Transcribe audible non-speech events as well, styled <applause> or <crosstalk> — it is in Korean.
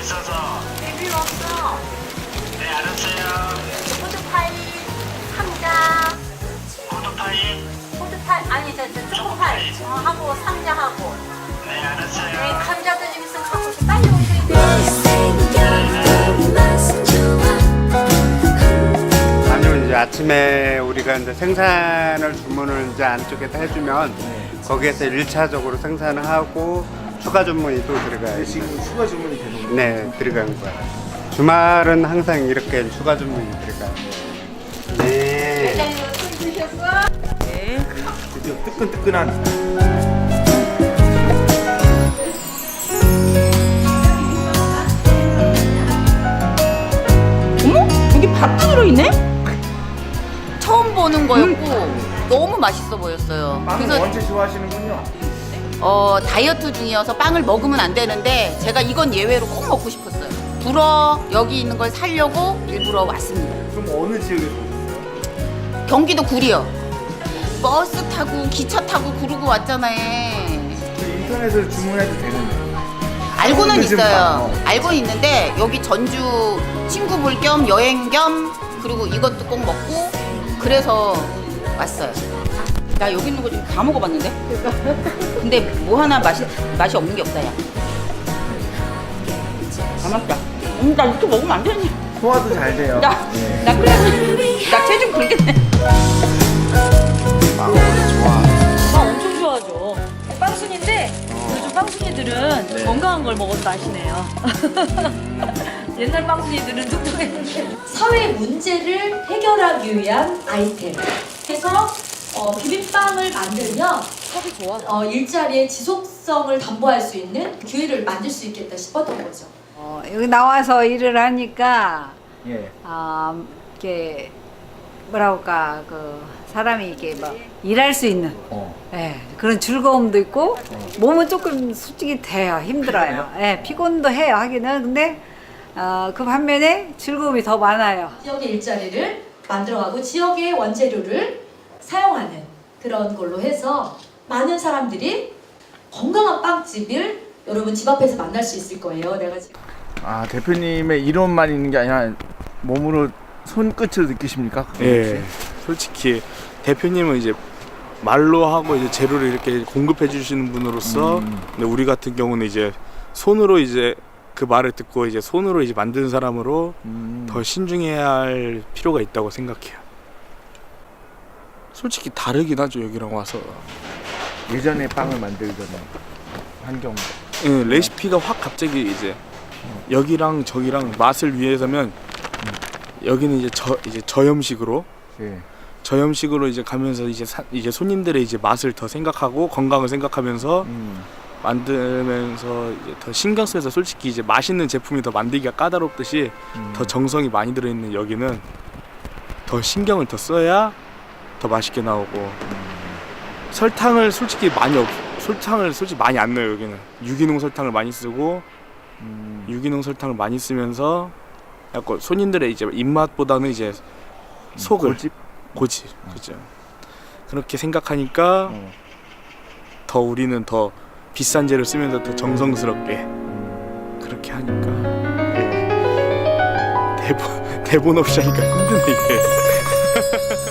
있어서. 네, 리뷰 없어. 네, 알았어요. 포도파이 상자, 포도파이? 포도파이 아니 저, 저 초코파이 어, 하고 상자하고. 네, 알았어요. 네, 감자도 있으면 갖고 빨리 아침에 우리가 이제 생산을 주문을 이제 안쪽에다 해주면 네. 거기에서 일차적으로 생산을 하고 추가 주문이 또 들어가요. 지금 추가 주문이 되는 거예요? 네, 들어간 거야. 주말은 항상 이렇게 추가 주문이 들어가요. 네. 드셨어? 드디어 뜨끈뜨끈한 어머? 여기 밥도 들어있네? 처음 보는 거였고 너무 맛있어 보였어요. 빵을 그래서 원체 좋아하시는군요. 어, 다이어트 중이어서 빵을 먹으면 안 되는데 제가 이건 예외로 꼭 먹고 싶었어요. 불어 여기 있는 걸 사려고 일부러 왔습니다. 그럼 어느 지역에서 오셨어요? 경기도 구리요. 버스 타고 기차 타고 구르고 왔잖아요. 그 인터넷으로 주문해도 되는데. 알고는 요즘 있어요. 빵, 어. 알고는 있는데 여기 전주 친구 볼 겸 여행 겸 그리고 이것도 꼭 먹고 그래서 왔어요. 나 여기 있는 거 지금 다 먹어봤는데? 근데 뭐 하나 맛이, 맛이 없는 게 없다, 야. 다 맛있다. 음, 나 이렇게 먹으면 안 되니. 소화도 잘 돼요. 나, 네. 나 그래. 나 체중 불겠네. 빵 엄청 좋아하죠. 빵순인데 요즘 빵순이들은 건강한 걸 먹어도 아시네요. <laughs> 옛날 빵순이들은 뚱뚱했는데 사회 문제를 해결하기 위한 아이템. 그래서 어, 비빔빵을 만들면 어, 일자리의 지속성을 담보할 수 있는 기회를 만들 수 있겠다 싶었던 거죠. 어, 여기 나와서 일을 하니까 예. 아 이게 뭐라 할까 그 사람이 이게 뭐 일할 수 있는 어. 예, 그런 즐거움도 있고 몸은 조금 솔직히 돼요. 힘들어요? 예, 피곤도 해요 하기는. 근데 어, 그 반면에 즐거움이 더 많아요. 지역의 일자리를 만들어가고 지역의 원재료를 사용하는 그런 걸로 해서 많은 사람들이 건강한 빵집을 여러분 집 앞에서 만날 수 있을 거예요. 내가 지금 아 대표님의 이론만 있는 게 아니라 몸으로 손끝을 느끼십니까? 예, 솔직히 대표님은 이제 말로 하고 이제 재료를 이렇게 공급해 주시는 분으로서 음. 근데 우리 같은 경우는 이제 손으로 이제 그 말을 듣고 이제 손으로 이제 만든 사람으로 음. 더 신중해야 할 필요가 있다고 생각해요. 솔직히 다르긴 하죠 여기랑 와서 예전에 빵을 만들던 환경과 예, 레시피가 확 갑자기 이제 여기랑 저기랑 맛을 위해서면 여기는 이제 저 이제 저염식으로 예. 저염식으로 이제 가면서 이제 사, 이제 손님들의 이제 맛을 더 생각하고 건강을 생각하면서 음. 만들면서 이제 더 신경 써서 솔직히 이제 맛있는 제품이 더 만들기가 까다롭듯이 음. 더 정성이 많이 들어있는 여기는 더 신경을 더 써야 더 맛있게 나오고 설탕을 솔직히 많이 없 설탕을 솔직히 많이 안 넣어요 여기는 유기농 설탕을 많이 쓰고 음. 유기농 설탕을 많이 쓰면서 약간 손님들의 이제 입맛보다는 이제 속을 골집? 고지 그죠 그렇게 생각하니까 어. 더 우리는 더 비싼 재를 쓰면서 더 정성스럽게 음. 그렇게 하니까 예. 대본 대본 없이 하니까 힘드네 이게 <laughs>